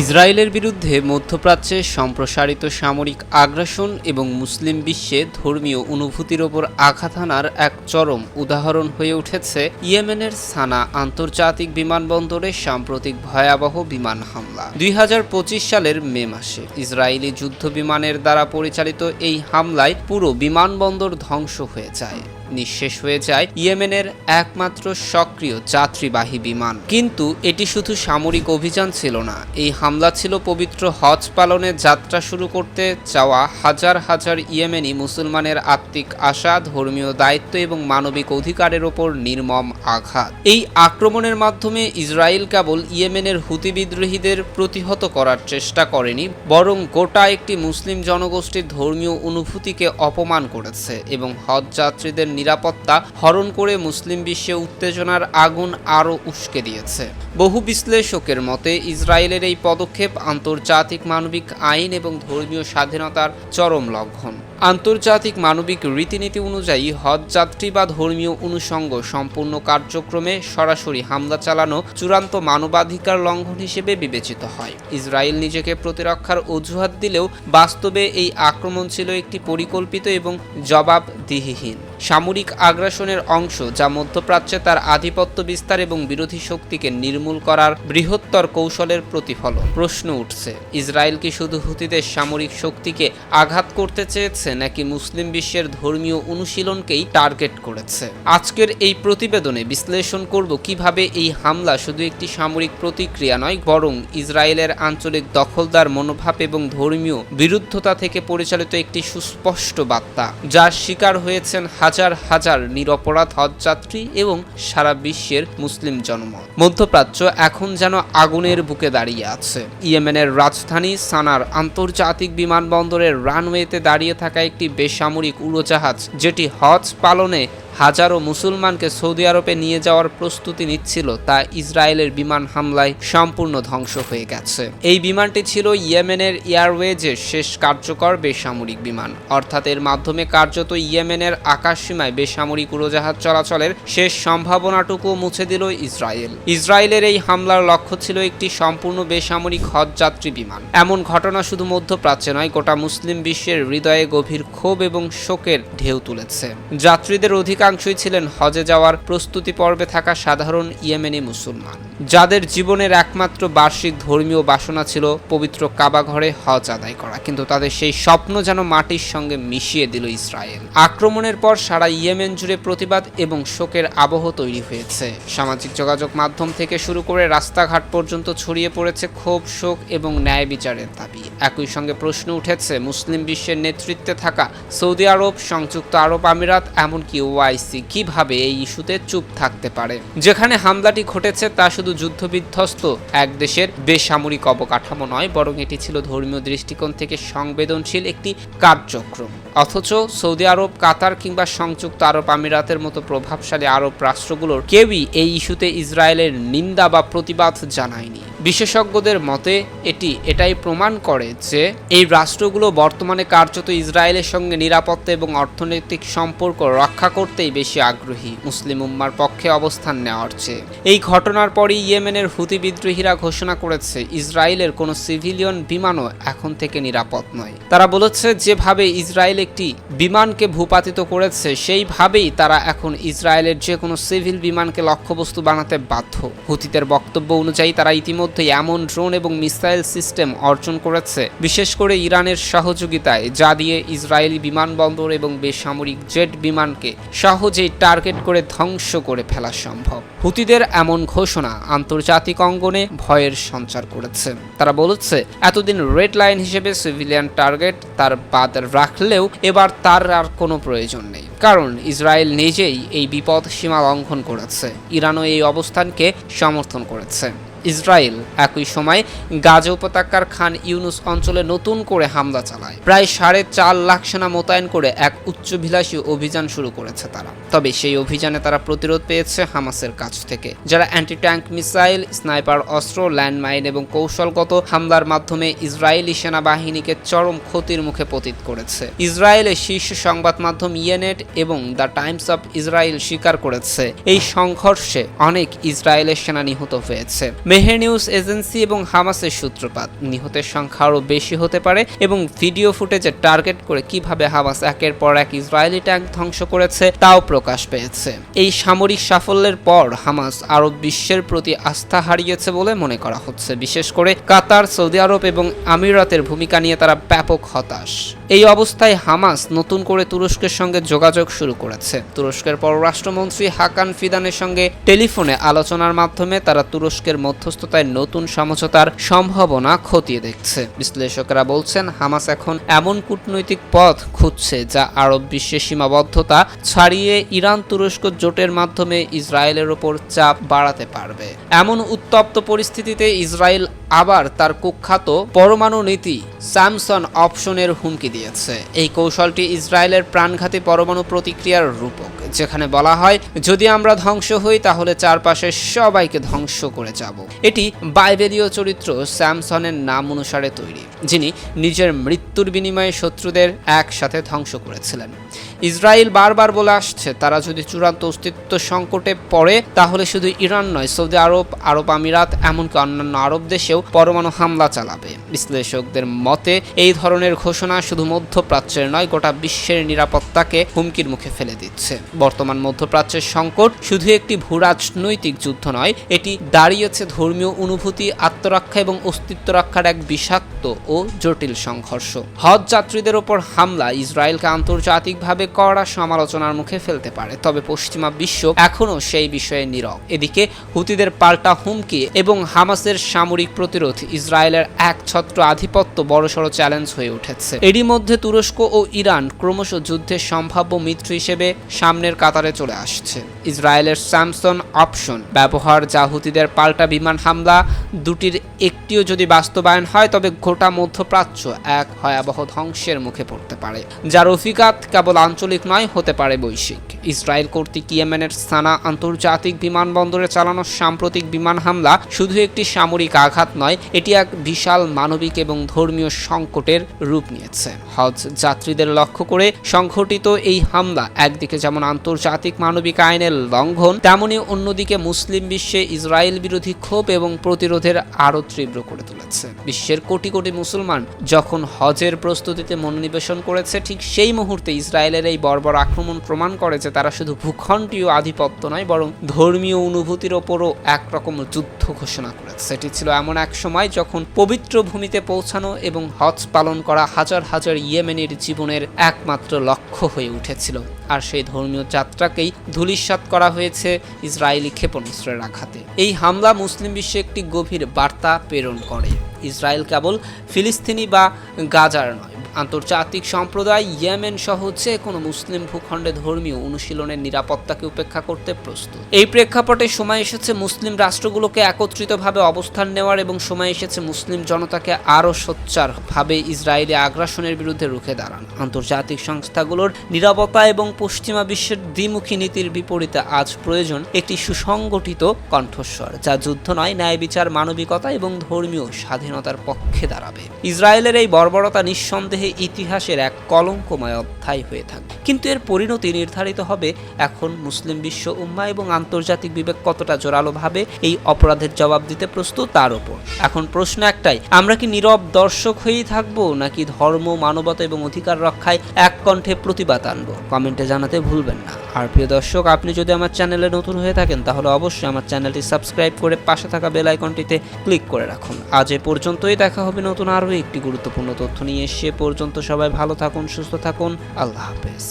ইসরায়েলের বিরুদ্ধে মধ্যপ্রাচ্যে সম্প্রসারিত সামরিক আগ্রাসন এবং মুসলিম বিশ্বে ধর্মীয় অনুভূতির ওপর আঘাত হানার এক চরম উদাহরণ হয়ে উঠেছে ইয়েমেনের সানা আন্তর্জাতিক বিমানবন্দরে সাম্প্রতিক ভয়াবহ বিমান হামলা। দুই হাজার পঁচিশ সালের মে মাসে ইসরায়েলি যুদ্ধ বিমানের দ্বারা পরিচালিত এই হামলায় পুরো বিমানবন্দর ধ্বংস হয়ে যায়। নিঃশেষ হয়ে যায় ইয়েমেনের একমাত্র সক্রিয় যাত্রীবাহী বিমান। কিন্তু এটি শুধু সামরিক অভিযান ছিল না, এই হামলা ছিল পবিত্র হজ পালনে যাত্রা শুরু করতে চাওয়া হাজার হাজার ইয়েমেনি মুসলমানের আত্মিক আশা, ধর্মীয় দায়িত্ব এবং মানবিক অধিকারের ওপর নির্মম আঘাত। এই আক্রমণের মাধ্যমে ইসরায়েল কেবল ইয়েমেনের হুতি বিদ্রোহীদের প্রতিহত করার চেষ্টা করেনি, বরং গোটা একটি মুসলিম জনগোষ্ঠীর ধর্মীয় অনুভূতিকে অপমান করেছে এবং হজ যাত্রীদের নিরাপত্তা হরণ করে মুসলিম বিশ্বে উত্তেজনার আগুন আরও উস্কে দিয়েছে। বহু বিশ্লেষকের মতে, ইসরায়েলের এই পদক্ষেপ আন্তর্জাতিক মানবিক আইন এবং ধর্মীয় স্বাধীনতার চরম লঙ্ঘন। আন্তর্জাতিক মানবিক রীতিনীতি অনুযায়ী হজ যাত্রী বা ধর্মীয় অনুষঙ্গ সম্পূর্ণ কার্যক্রমে সরাসরি হামলা চালানো চূড়ান্ত মানবাধিকার লঙ্ঘন হিসেবে বিবেচিত হয়। ইসরায়েল নিজেকে প্রতিরক্ষার অজুহাত দিলেও বাস্তবে এই আক্রমণ ছিল একটি পরিকল্পিত এবং জবাবদিহিহীন। সামরিক আগ্রাসনের অংশ যা মধ্যপ্রাচ্যে তার আধিপত্য বিস্তার এবং বিরোধী শক্তিকে নির্মূল করার বৃহত্তর কৌশলের প্রতিফলন। প্রশ্ন উঠছে, ইসরায়েল কি শুধু হুতিদের সামরিক শক্তিকে আঘাত করতে চেয়েছে? নাকি মুসলিম বিশ্বের ধর্মীয় অনুশীলনকেই টার্গেট করেছে? আজকের এই প্রতিবেদনে বিশ্লেষণ করব কীভাবে এই হামলা শুধু একটি সামরিক প্রতিক্রিয়া নয়, বরং ইসরায়েলের আঞ্চলিক দখলদার মনোভাব এবং ধর্মীয় বিরুদ্ধতা থেকে পরিচালিত একটি সুস্পষ্ট বার্তা, যার শিকার হয়েছেন হাজার হাজার নিরপরাধ হজযাত্রী এবং সারা বিশ্বের মুসলিম জনমত। মধ্যপ্রাচ্য এখন যেন আগুনের বুকে দাঁড়িয়ে আছে। ইয়েমেনের রাজধানী সানার আন্তর্জাতিক বিমানবন্দরের রানওয়েতে দাঁড়িয়ে থাকা একটি বেসামরিক উড়োজাহাজ যেটি হজ পালনে হাজারো মুসলমানকে সৌদি আরবে নিয়ে যাওয়ার প্রস্তুতি নিচ্ছিল, তা ইসরায়েলের বিমান হামলায় সম্পূর্ণ ধ্বংস হয়ে গেছে। এই বিমানটি ছিল ইয়েমেনের এয়ারওয়েজের শেষ কার্যকর বেসামরিক বিমান। অর্থাৎ এর মাধ্যমে কার্যত ইয়েমেনের আকাশসীমায় বেসামরিক উড়োজাহাজ চলাচলের শেষ সম্ভাবনাটুকু মুছে দিল ইসরায়েল। ইসরায়েলের এই হামলার লক্ষ্য ছিল একটি সম্পূর্ণ বেসামরিক হজযাত্রী বিমান। এমন ঘটনা শুধু মধ্যপ্রাচ্যে নয়, গোটা মুসলিম বিশ্বের হৃদয়ে গভীর ক্ষোভ এবং শোকের ঢেউ তুলেছে। যাত্রীদের অধিকাংশই ছিলেন হজে যাওয়ার প্রস্তুতি পর্বে থাকা সাধারণ ইয়েমেনি মুসলমান। যাদের জীবনের একমাত্র বার্ষিক ধর্মীয় বাসনা ছিল পবিত্র কাবা ঘরে হজ আদায় করা, কিন্তু তাদের সেই স্বপ্ন যেন মাটির সঙ্গে মিশিয়ে দিল ইসরায়েল। আক্রমণের পর সারা ইয়েমেন জুড়ে প্রতিবাদ এবং শোকের আবহ তৈরি হয়েছে। সামাজিক যোগাযোগ মাধ্যম থেকে শুরু করে রাস্তাঘাট পর্যন্ত ছড়িয়ে পড়েছে ক্ষোভ, শোক এবং ন্যায় বিচারের দাবি। একই সঙ্গে প্রশ্ন উঠেছে, মুসলিম বিশ্বের নেতৃত্বে থাকা সৌদি আরব, সংযুক্ত আরব আমিরাত, এমনকি ওআইসি কীভাবে এই ইস্যুতে চুপ থাকতে পারে? যেখানে হামলাটি ঘটেছে তা শুধু যুদ্ধবিধ্বস্ত। এক দেশের বেসামরিক অবকাঠামো নয়, বরং এটি ছিল ধর্মীয় দৃষ্টিকোণ থেকে সংবেদনশীল একটি কার্যক্রম। অথচ সৌদি আরব, কাতার কিংবা সংযুক্ত আরব আমিরাতের মতো প্রভাবশালী আরব রাষ্ট্রগুলোর কেউই এই ইস্যুতে ইসরায়েলের নিন্দা বা প্রতিবাদ জানায়নি। বিশেষজ্ঞদের মতে, এটি এটাই প্রমাণ করে যে এই রাষ্ট্রগুলো বর্তমানে কার্যত ইসরায়েলের সঙ্গে নিরাপত্তা এবং অর্থনৈতিক সম্পর্ক রক্ষা করতেই বেশি আগ্রহী, মুসলিম উম্মার পক্ষে অবস্থান নেওয়ার চেয়ে। এই ঘটনার পরই ইয়েমেনের হুতি বিদ্রোহীরা ঘোষণা করেছে, ইসরায়েলের কোনো সিভিলিয়ন বিমানও এখন থেকে নিরাপদ নয়। তারা বলেছে, যেভাবে ইসরায়েল একটি বিমানকে ভূপাতিত করেছে, সেইভাবেই তারা এখন ইসরায়েলের যে কোনো সিভিল বিমানকে লক্ষ্যবস্তু বানাতে বাধ্য। হুতিদের বক্তব্য অনুযায়ী তারা ইতিমধ্যে এমন ড্রোন এবং মিসাইল সিস্টেম অর্জন করেছে, বিশেষ করে ইরানের সহযোগিতায়, যা দিয়ে ইসরায়েলি বিমানবন্দর এবং বেসামরিক জেট বিমানকে সহজেই টার্গেট করে ধ্বংস করে ফেলা সম্ভব। হুতিদের এমন ঘোষণা আন্তর্জাতিক অঙ্গনে ভয়ের সঞ্চার করেছে। তারা বলেছে, এতদিন রেড লাইন হিসেবে সিভিলিয়ান টার্গেট তার বাদ রাখলেও এবার তার আর কোনো প্রয়োজন নেই। কারণ ইসরায়েল নিজেই এই বিপদ সীমা লঙ্ঘন করেছে। ইরানও এই অবস্থানকে সমর্থন করেছে। ইসরায়েল একই সময় গাজা উপত্যকার খান ইউনুস অঞ্চলে নতুন করে হামলা চালায়। প্রায় সাড়ে চার লাখ সেনা মোতায়েন করে এক উচ্চভিলাষী অভিযান শুরু করেছে তারা। তবে সেই অভিযানে তারা প্রতিরোধ পেয়েছে হামাসের কাছ থেকে। যারা অ্যান্টি ট্যাঙ্ক মিসাইল, স্নাইপার অস্ত্র, ল্যান্ডমাইন এবং কৌশলগত হামলার মাধ্যমে ইসরায়েলি সেনাবাহিনীকে চরম ক্ষতির মুখে পতিত করেছে। ইসরায়েলের শীর্ষ সংবাদ মাধ্যম ইয়েনেট এবং দ্য টাইমস অফ ইসরায়েল স্বীকার করেছে, এই সংঘর্ষে অনেক ইসরায়েলের সেনা নিহত হয়েছে। মেহের নিউজ এজেন্সি এবং হামাসের সূত্রপাত। নিহতের সংখ্যা আরও বেশি হতে পারে এবং ভিডিও ফুটেজে টার্গেট করে কীভাবে হামাস একের পর এক ইসরায়েলি ট্যাঙ্ক ধ্বংস করেছে তাও প্রকাশ পেয়েছে। এই সামরিক সাফল্যের পর হামাস আরব বিশ্বের প্রতি আস্থা হারিয়েছে বলে মনে করা হচ্ছে, বিশেষ করে কাতার, সৌদি আরব এবং আমিরাতের ভূমিকা নিয়ে তারা ব্যাপক হতাশ। এই অবস্থায় হামাস নতুন করে তুরস্কের সঙ্গে যোগাযোগ শুরু করেছে। তুরস্কের পররাষ্ট্রমন্ত্রী হাকান ফিদানের সঙ্গে টেলিফোনে আলোচনার মাধ্যমে তারা তুরস্কের মধ্যস্থতায় নতুন সমঝোতার সম্ভাবনা খতিয়ে দেখছে। বিশ্লেষকরা বলছেন, হামাস এখন এমন কূটনৈতিক পথ খুঁজছে যা আরব বিশ্বের সীমাবদ্ধতা ছাড়িয়ে ইরান তুরস্ক জোটের মাধ্যমে ইসরায়েলের ওপর চাপ বাড়াতে পারবে। এমন উত্তপ্ত পরিস্থিতিতে ইসরায়েল আবার তার কুখ্যাত পরমাণু নীতি স্যামসন অপশনের হুমকি দিয়েছে। এই কৌশলটি ইসরায়েলের প্রাণঘাতী পরমাণু প্রতিক্রিয়ার রূপক। যেখানে বলা হয়, যদি আমরা ধ্বংস হই, তাহলে চারপাশের সবাইকে ধ্বংস করে যাব। এটি বাইবেলীয় চরিত্র স্যামসনের নাম অনুসারে তৈরি, যিনি নিজের মৃত্যুর বিনিময়ে শত্রুদের একসাথে ধ্বংস করেছিলেন। ইসরায়েল বারবার বলে আসছে, তারা যদি চূড়ান্ত অস্তিত্ব সংকটে পড়ে, তাহলে শুধু ইরান নয়, সৌদি আরব আরব আমিরাত, এমনকি অন্যান্য আরব দেশেও পরমাণু হামলা চালাবে। বিশ্লেষকদের মতে, এই ধরনের ঘোষণা শুধু মধ্যপ্রাচ্যের নয়, গোটা বিশ্বের নিরাপত্তাকে হুমকির মুখে ফেলে দিচ্ছে। বর্তমান মধ্যপ্রাচ্যের সংকট শুধু একটি ভূরাজনৈতিক যুদ্ধ নয়, এটি দাঁড়িয়েছে ধর্মীয় অনুভূতি, আত্মরক্ষা এবং অস্তিত্ব রক্ষার এক বিষাক্ত ও জটিল সংঘর্ষ। হজ যাত্রীদের ওপর হামলা, ইসরায়েলকে আন্তর্জাতিকভাবে কড়া সমালোচনার মুখে ফেলতে পারে, তবে পশ্চিমা বিশ্ব এখনও সেই বিষয়ে নীরব। এদিকে হুতিদের পাল্টা হুমকি এবং হামাসের সামরিক প্রতিরোধ ইসরায়েলের এক ছত্র আধিপত্য বড়সড় চ্যালেঞ্জ হয়ে উঠেছে। এরই মধ্যে তুরস্ক ও ইরান ক্রমশ যুদ্ধের সম্ভাব্য মিত্র হিসেবে সামনের কাতারে চলে আসছে। ইসরায়েলের স্যামসন অপশন ব্যবহার, যা হুতিদের পাল্টা বিমান হামলা, দুটির একটিও যদি বাস্তবায়ন হয়, তবে গোটা মধ্যপ্রাচ্য এক ভয়াবহ ধ্বংসের মুখে পড়তে পারে, যার অভিঘাত কেবল আঞ্চলিক নয় হতে পারে বৈশ্বিক। ইসরায়েল কর্তৃক ইয়েমেনের সানা আন্তর্জাতিক বিমানবন্দরে চালানো সাম্প্রতিক বিমান হামলা শুধু একটি সামরিক আঘাত নয়, এটি এক বিশাল মানবিক এবং ধর্মীয় সংকটের রূপ নিয়েছে। হজ যাত্রীদের লক্ষ্য করে সংঘটিত এই হামলা একদিকে যেমন আন্তর্জাতিক মানবিক আইনের লঙ্ঘন, তেমনি অন্যদিকে মুসলিম বিশ্বে ইসরায়েল বিরোধী ক্ষোভ এবং প্রতিরোধের আরও তীব্র করে তুলেছে। বিশ্বের কোটি কোটি মুসলমান যখন হজের প্রস্তুতিতে মনোনিবেশন করেছে, ঠিক সেই মুহূর্তে ইসরায়েলের এই বর্বর আক্রমণ প্রমাণ করে যে তারা শুধু ভূখণ্ডীয় আধিপত্য নয়, বরং ধর্মীয় অনুভূতির ওপরও একরকম যুদ্ধ ঘোষণা করেছে। সেটি ছিল এমন এক সময় যখন পবিত্র ভূমিতে পৌঁছানো এবং হজ পালন করা হাজার হাজার ইয়েমেনের জীবনের একমাত্র লক্ষ্য হয়ে উঠেছিল। আর সেই ধর্মীয় যাত্রাকেই ধূলিসাৎ করা হয়েছে ইসরায়েলি ক্ষেপণাস্ত্রের আঘাতে। এই হামলা মুসলিম বিশ্বে একটি গভীর বার্তা প্রেরণ করে। ইসরায়েল কেবল ফিলিস্তিনি বা গাজার নয় আন্তর্জাতিক সম্প্রদায় ইয়েমেন সহ যে কোনো মুসলিম ভূখণ্ডে ধর্মীয় অনুশীলনের নিরাপত্তাকে উপেক্ষা করতে প্রস্তুত। এই প্রেক্ষাপটে সময় এসেছে মুসলিম রাষ্ট্রগুলোকে একত্রিতভাবে অবস্থান নেওয়ার এবং সময় এসেছে মুসলিম জনতাকে আরও সোচ্চারভাবে ইসরায়েলি আগ্রাসনের বিরুদ্ধে রুখে দাঁড়ান। আন্তর্জাতিক সংস্থাগুলোর নিরাপত্তা এবং পশ্চিমা বিশ্বের দ্বিমুখী নীতির বিপরীতে আজ প্রয়োজন একটি সুসংগঠিত কণ্ঠস্বর, যা যুদ্ধ নয়, ন্যায় বিচার, মানবিকতা এবং ধর্মীয় স্বাধীনতার পক্ষে দাঁড়াবে। ইসরায়েলের এই বর্বরতা নিঃসন্দেহে ইতিহাসের এক কলঙ্কময় অধ্যায় হয়ে থাকবে কিন্তু এর পরিণতি নির্ধারিত হবে এখন মুসলিম বিশ্ব উম্মা এবং আন্তর্জাতিক বিবেক কতটা জোরালোভাবে এই অপরাধের জবাব দিতে প্রস্তুত তার ওপর এখন প্রশ্ন একটাই, আমরা কি নীরব দর্শক হয়েই থাকব নাকি ধর্ম, মানবতা এবং অধিকার রক্ষায় এক কণ্ঠে প্রতিবাদ আনব? কমেন্টে জানাতে ভুলবেন না। আর প্রিয় দর্শক, আপনি যদি আমার চ্যানেলে নতুন হয়ে থাকেন, তাহলে অবশ্যই আমার চ্যানেলটি সাবস্ক্রাইব করে পাশে থাকা বেল আইকনটিতে ক্লিক করে রাখুন। আজ এ পর্যন্তই, দেখা হবে নতুন আরও একটি গুরুত্বপূর্ণ তথ্য নিয়ে। সে পর্যন্ত সবাই ভালো থাকুন, সুস্থ থাকুন। আল্লাহ হাফেজ।